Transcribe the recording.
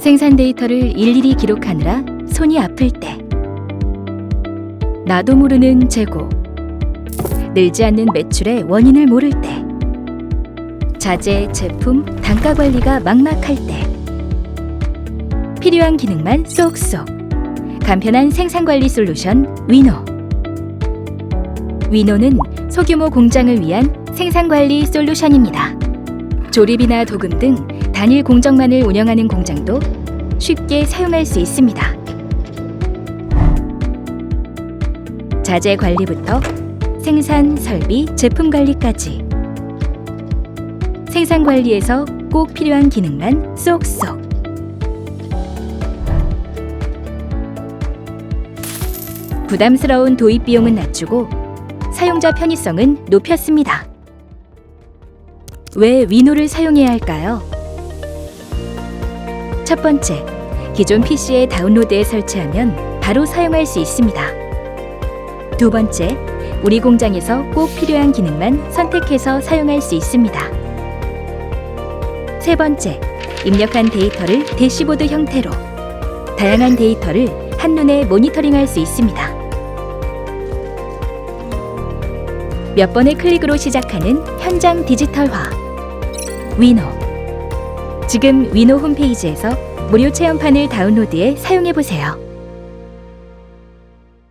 생산 데이터를 일일이 기록하느라 손이 아플 때. 나도 모르는 재고. 늘지 않는 매출의 원인을 모를 때. 자재, 제품, 단가 관리가 막막할 때. 필요한 기능만 쏙쏙. 간편한 생산 관리 솔루션 위노. 위노는 소규모 공장을 위한 생산 관리 솔루션입니다. 조립이나 도금 등 단일 공정만을 운영하는 공장도 쉽게 사용할 수 있습니다. 자재 관리부터 생산, 설비, 제품 관리까지 생산 관리에서 꼭 필요한 기능만 쏙쏙 부담스러운 도입 비용은 낮추고 사용자 편의성은 높였습니다. 왜 위노를 사용해야 할까요? 첫 번째, 기존 PC에 다운로드해 설치하면 바로 사용할 수 있습니다. 두 번째, 우리 공장에서 꼭 필요한 기능만 선택해서 사용할 수 있습니다. 세 번째, 입력한 데이터를 대시보드 형태로 다양한 데이터를 한눈에 모니터링할 수 있습니다. 몇 번의 클릭으로 시작하는 현장 디지털화 위노 지금 위노 홈페이지에서 무료 체험판을 다운로드해 사용해 보세요.